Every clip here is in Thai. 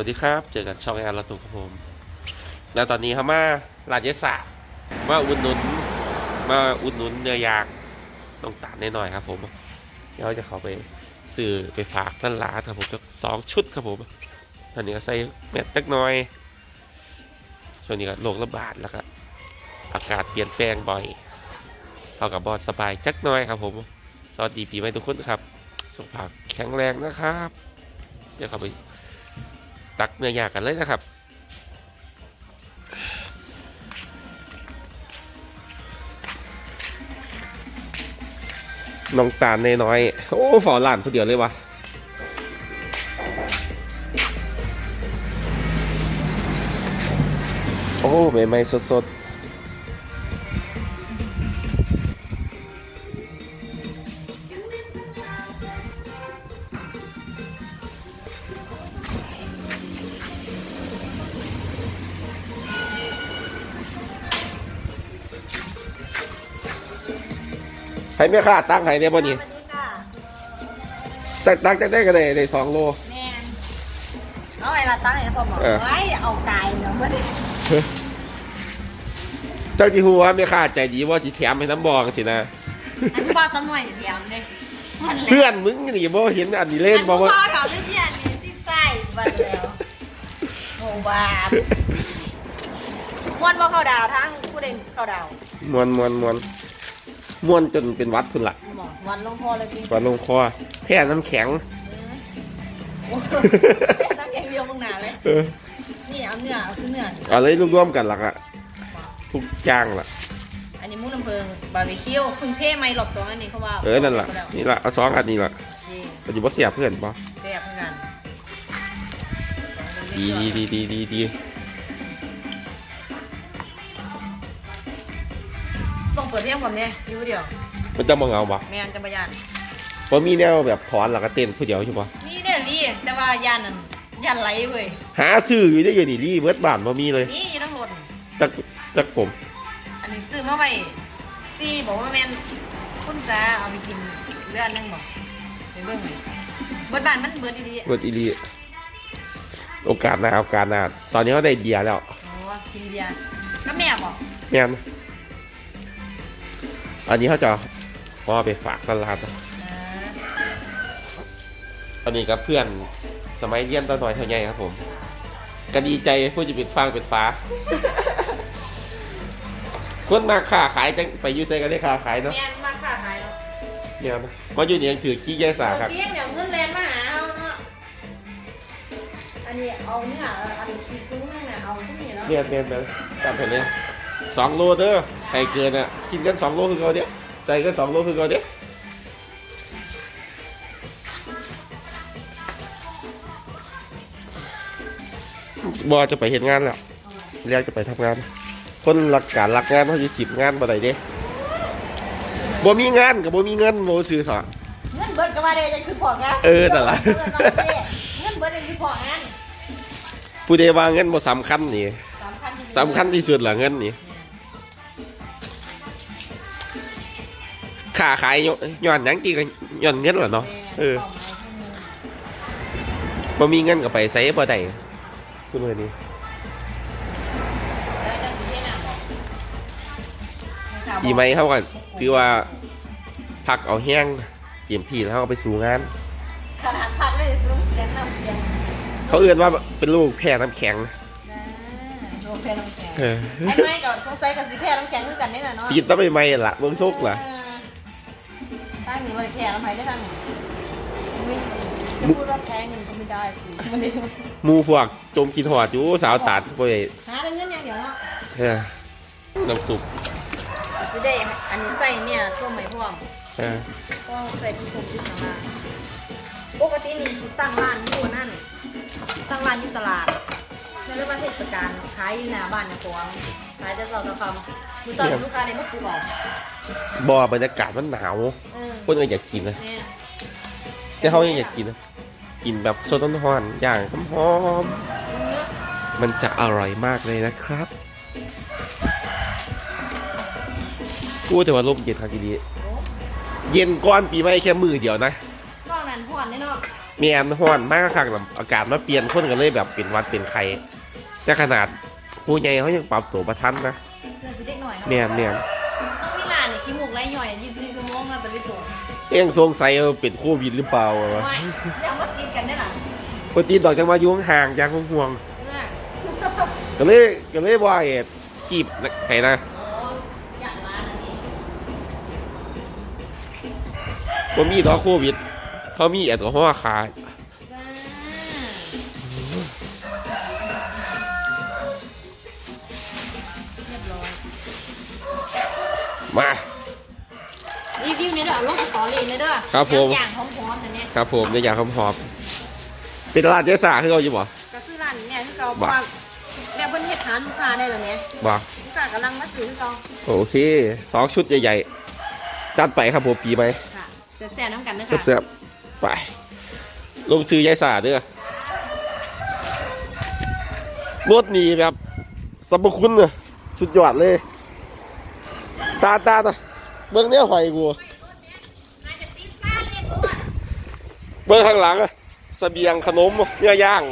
วัสดีครับ เจอกันช่องแอนรัตุครับผมแล้วตอนนี้เขามาลาดยศะมาอุดหนุน มาอุดหนุนเนื้อยางต้องตาลหน่อยๆครับ ผม เดี๋ยวจะเขาไปซื้อไปฝากนั่นร้านครับผมสองชุดครับผม ตอนนี้ก็ใส่แมสจักหน่อย ช่วงนี้ก็โรคระบาดแล้วก็อากาศเปลี่ยนแปลงบ่อยเอากับบอดสบายจักหน่อยครับผม สวัสดีปีใหม่ทุกคนครับ สุขภาพแข็งแรงนะครับ เดี๋ยวเขาไป ตักเนื้อยากกันเลยนะครับ น้องตาลน้อยๆ โอ้ฝอหลานผู้เดียวเลยวะโอ้ใหม่ๆสดๆ ให้แม่ค้าตั้งให้ได้บ่นี่ตักตักตักได้ก็ได้ได้สองโล แม่นเอาไอ้ละตั้งไอ้พ่อบอกเออ ไว้เอาไก่เนาะไม่ได้เจ้าจีฮูว่าไม่ค่าใจดีว่าจีแถมให้น้ำบองสินะ อันนี้พ่อสมวยเทียมเลยมันแหละเพื่อนมึงนี่บ่เห็นอันนี้เล่นบ่อัว่าพ่อเขาได้เพี้ยนเลยสิใจบัดแล้วโอ้บาปมวนบ่เข้าดาวทั้งผู้เด่นเข้าดาว มวนมวนมวน มวนจนเป็นวัดพุ่นละหมอวันลงพ่อเลยพี่วัดลงคอแพ้น้ำแข็ง โอ้โหเป็นนักแกงเดียวมึงหนาเลย เออนี่เอาเนื้อเอาซื้อเนื้อ เอาเลยรวมๆกันหลักอะทุกอย่างล่ะ อันนี้หมูน้ำเพิงบาร์บีคิวเพึ่งเท่ไหมรอบสองอันนี้เขาว่าเออนั่นล่ะ นี่ล่ะเอาสองอันนี้ล่ะนี่มันอยู่บ่เสียเพื่อนบ่แซ่บเหมือนกันดีดีดีดีดีดี ปิดเพียงก่อนเนี่ยอยู่เดียวมันจะมองเอาบ่แม่นจังปะยานบ่มีแนวแบบถอนหลักก็เต้นผู้เดียวใช่บ่นี่เนี่ยรีแต่ว่ายานนั่นยานไหลเว้ยหาซื้ออยู่ได้อยู่นี่รีเบิดบ้านบ่มีเลยนี่อยู่ทั้งหมดจักจักผม อันนี้ซื้อมาไว้ซี่บอกว่าแม่นคุณจ้าเอาไปกินเรื่องนึงบอกไปเบิ่งเลยเบิดบ้านมันเบิดดีเบิดอีหลีโอกาสหน้าโอกาสหน้าตอนนี้เขาได้เบียร์แล้วๆอ๋อกินเบียร์ก็แม่บอกแม่น อันนี้เขาจะพ่อไปฝากตลาดอ่าอันนี้กับเพื่อนสมัยเรียนตอนน้อยเท่าใหญ่ครับผมก็ดีใจพูดจะเป็นฟางเป็นฟ้า คนมาค้าขายจังไปอยูเซกันได้ค้าขายเนาะแม่นมาค้าขายเนาะเนี่ยนะว่าอยู่เนี่ยถือขี้แยสาครับเที่ยงเดี๋ยวเงินแลนมาหาเอาเนาะอันนี้เอาเนื้ออันนี้คิดตรงนั้นน่ะเอาทุกนี่เนาะเนี่ยเนี่ยเนี่ยตามเห็นเลย สองโลเด้อใครเกินอะกินกันสองโลคือเขาเนี้ยใจกันสองโลคือเขาเนี้ยบอจะไปเห็นงานแล้วเรียกจะไปทำงาน คนหลักการหลักงานเขาจะจีบงานบ่ได้เด้บ่มีงานกับบ่มีเงินบ่ซื้อเถอะเงินเบิดก็ว่าได้จะคือพอกันเออนั่นล่ะเงินเบิดได้คือพอกันผู้ใดว่าเงินบ่สำคัญนี่สำคัญที่สุดสำคัญที่สุดล่ะเงินนี่ ค่าขายย้อนหยังกี่ก็ย้อนเงินล่ะเนาะเออบ่มีเงินก็ไปใส่บ่ได้คือมื้อนี้ปีใหม่เฮาก็ถือว่าพักเอาแห้งเตรียมที่แล้วเฮาก็ไปสู่งานขนาดพักไม่ได้ซื้อเสียงน้ำเสียงเขาเอื้อนว่าเป็นลูกแพ้น้ำแข็งนะโรงแพ้น้ำแข็งเออไอ้ไม้ก็สงสัยกับสิแพ้น้ำแข็งคือกันนี่แหละเนาะปีนต้องไปใหม่ล่ะเบิ่งซุกล่ะเอ อตั้งนี้ว่าแพ้น้ำไผ่ได้ตั้งนี้จะพูดว่าแพ้เงินก็ไม่ได้สิมันนี่หมู่พวกจมกินหอดอยู่สาวตัดบ่ได้หาเงินอย่างเดียวเนาะเออน้ำซุปสิได้อันนี้ใส่เนี่ยตัวใหม่พ่วงเออก็ใส่ที่ผมที่ทำมาปกตินี่สิตั้งร้านอยู่นั่น ตั้งร้านอยู่ตลาดในเรื่องว่าเทศกาลขายอยู่หน้าบ้านในตัวขายจะสอบตะคำดูตอนลูกค้าในเมื่อกี้บอก บ่บรรยากาศมันหนาวเออคนก็อยากกินนะเนี่ยแต่เขายังอยากกินนะกินแบบสดร้อนๆอย่างหอมๆมันจะอร่อยมากเลยนะครับกูแต่ว่าลมเย็นทางดีๆเย็นก้อนปีใหม่แค่มือเดียวนะก็นั้นผ่อนแน่เนาะเมียนห้อนมากคักๆแบบอากาศมาเปลี่ยนคนกันเลยแบบเป็นหวัดเป็นไข้แต่ขนาดผู้ใหญ่เขายังปรับตัวประทันนะเพื่อนสิเด็กหน่อยเนาะเมียนเมียน ยขี้มูกไหลย่อย24ชั่วโมงนะตะลิโตเอ็งสงสัยเออเป็นโควิดหรือเปล่าวะไม่อย่ามากินกันได้หรอปกติดอกจังมาอยุ่งห่างจากห่วงเพื่อนๆก็เลยก็เลยว่าเอ็ดกีบไห้นะโอ้อย่างร้านอันนี้ว่ามีดอกโควิด เขามีแอลกอฮอล์ขายจ้าเรียบร้อยมารี วิวเนี่ยเด้อลงสตอรี่เนี่ยเด้อครับผม อย่างหอมๆแต่เนี่ยครับผมในอยากหอมๆเป็นร้านเจสาคือเราอยู่บ่ก็คือร้านเนี่ยที่เขาบบ่อกว่าแม่เพิ่นเฮ็ดหาลูกค้าได้แล้วเนี่ยบ่ลูกค้ากำลังมาซื้อเขาโอเคสองชุดใหญ่ๆจัดไปครับผมปีไหมค่ะแซ่บๆน้ำกันนะคะเสียบๆไปลงซื้อยายสาเด้อรถหนีแบบสมรคุณน่ะสุดยอดเลย ตาตาตา เบิ้งเนี้ยหอยกูเบิ้งข้างหลังอะเสบียงขนมเนื้อย่าง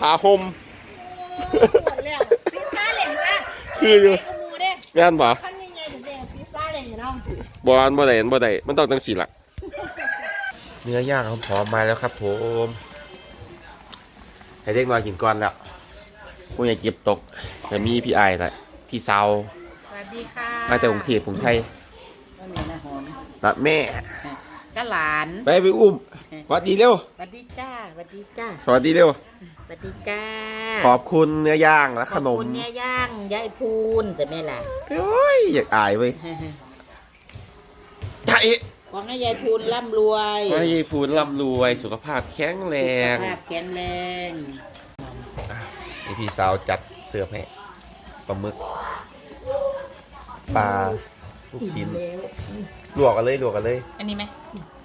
ผาห่มหมดแล้วพิซซ่าเหล่งจ้ะคืออยู่ไอ้กระมูเด้แม่นบ่ข้างยังไงถึงเด้พิซซ่าเหล่งอยู่น้องบอนบ่ได้บ่ได้มันต้องตั้งสี่หลักเนื้อย่างหอมๆมาแล้วครับผมให้เด็กน้อยกินก่อนแล้วผู้ใหญ่เก็บตกแต่มีพี่ไอ้แหละพี่สาวสวัสดีค่ะมาจากกรุงเทพกรุงไทยก็มีนะหอม รักแม่ ก็หลานไปไปอุ้มสวัสดีเร็ว สวัสดีจ้าสวัสดีจ้าสวัสดีเร็ว สวัสดีจ้าขอบคุณเนื้อย่างและขนขอบมคุณเนี่ยย่างยายพูนแต่แม่ล่ะโอ้ย อยากอายเว้ยไทยขอให้ยายพูนร่ำรวยให้พูนร่ำรวย สุขภาพแข็งแรสุงขภาพแข็งแรงนี่พี่สาวจัดเสื้อให้ปลาหมึก ปลาลูกชิ้น แล้ว ลวกกันเลยลวกกันเลย อันนี้ไหม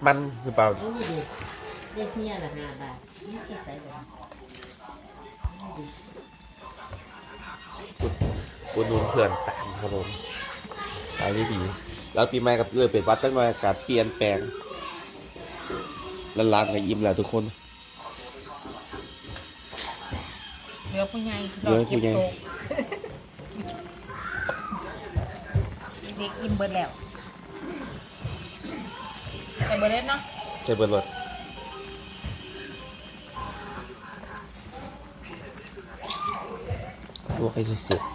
มันหรือเปล่าโอ้ยเด็กเด็กเนี่ยละห้าบาทนี่แค่ใส่เลยกูนูนเพื่อนตามครับผมไปได้ดี แล้วปีใหม่กับเลยเป็นวัดตั้งมาอากาศเปลี่ยนแปลงแล้วร้านก็ยิ้มแล้วทุกคนเหลือผู้ใหญ่เหลือผู้ใหญ่เด็กอิ่มเบิดแล้ว แต่เบิดเล็ดเนาะใช่เบิร์ดรถลวกให้สุดๆ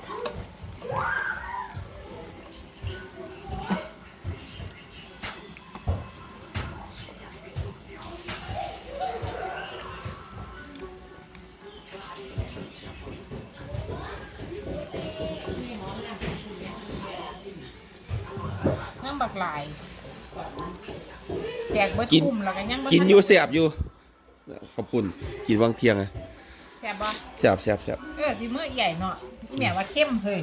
น้ำบักหลาย แจกเบิดกิน คุ้มแล้วกันยังเบิดกินอยู่เสียบอยู่ขอบคุณกินวางเทียงไงแสบบ่เสียบเสียบเสียบเออพี่เมื่อใหญ่เนาะพี่แหม่ว่าเข้มเฮ้ย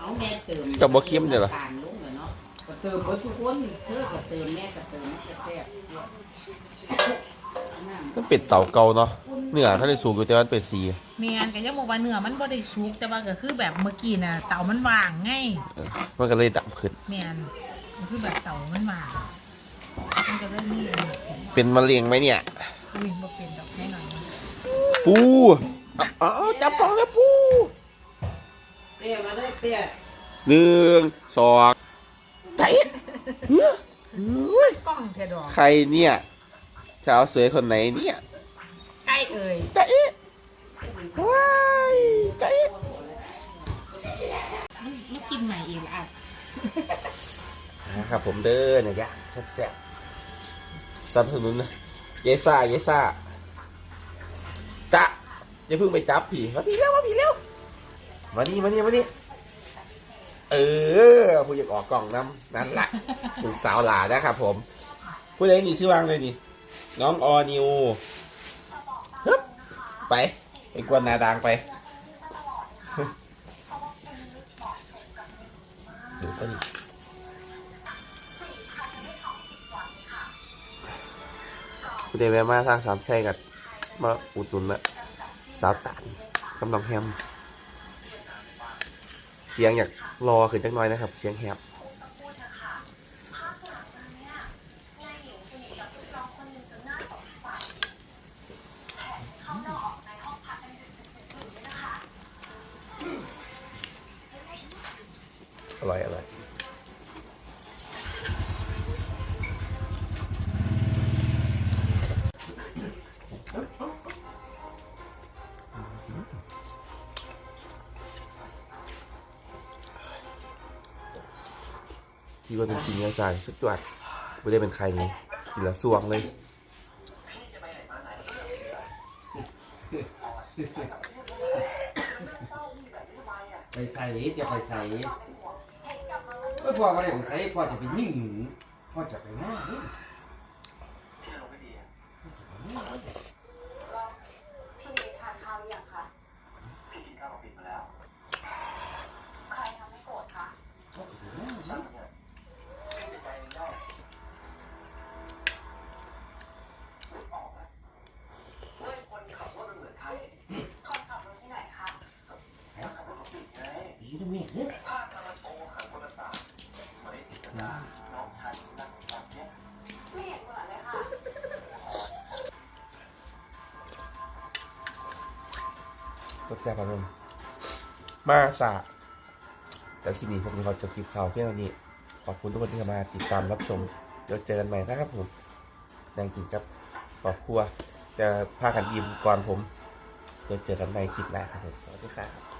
เอาแม่เติมกับบ่เค็มเนี่ยเหรอผ่านลงเลยเนาะก็เติมเบิดทุกคนเธอก็เติมแม่ก็เติมแม่ก็แซ่บมันเป็นเต่าเก่าเนาะเนื้อถ้าได้สูงอยู่แต่ว่ามันเป็นสีเมียนกับยาโมบาเนื้อมันบ่ได้สุกแต่ว่าก็คือแบบเมื่อกี้น่ะเต่ามันวางไงเออมันก็เลยดำขึ้นเมียนก็คือแบบเต่ามันวาง มันก็เลยมีอันนี้เป็นมะเร็งไหมเนี่ยอุ้ยบ่เป็นดอกแน่นอนปูเอ้าวจับกล่องแล้วปูเตี้ยมาเลยเตี้ยหนึ่งสองใจเฮ้ยกล้องแค่ดอกใครเนี่ยสาวสวยคนไหนเนี่ยใกล้เอ่ยใจว้ายใจมันมันกินใหม่อีกละอะ นะครับผมเด้อเนี่ยยะแซ่บๆส นับสนุนนะเยซ่าเยซ่าจะอย่าเพิ่งไปจับผีมาผีเร็วมาผีเร็วมานี่มานี่มานี่เออผู้อยากออกกล่องน้ำนั่นแหละถูกสาวหลานะครับผม ผู้ใดนี่ชื่อว่างเลยนี่ น้องออนิวฮึบไปไปกวนนาดางไปดูก็ ผู้ดแวะมาทางสามชัยกันมาอุดหนุนละสาวตานกำลังแฮม เสียงอยากรอขึ้นจักน้อยนะครับ เสียงแฮมอร่อยอร่อย ที่ว่าเป็นกินเนื้อสายสุดยอดไม่ได้เป็นใครนี่กินละสวงเลยไปใส่จะไปใส่ไม่พอมาได้ไปใส่พอจะไปยิ่งหนูพอจะไปหน้า แซ่บๆครับผมมาสะแล้วคลิปนี้ผมจะขอจบคลิปข่าวเพียงเท่านี้ ขอบคุณทุกคนที่เข้ามาติดตามรับชมเดี๋ยวเจอกันใหม่นะครับผมนั่งกินกับครอบครัวจะพากันอิ่มก่อนผมเดี๋ยวเจอกันใหม่คลิปหน้าครับผมสวัสดีครับ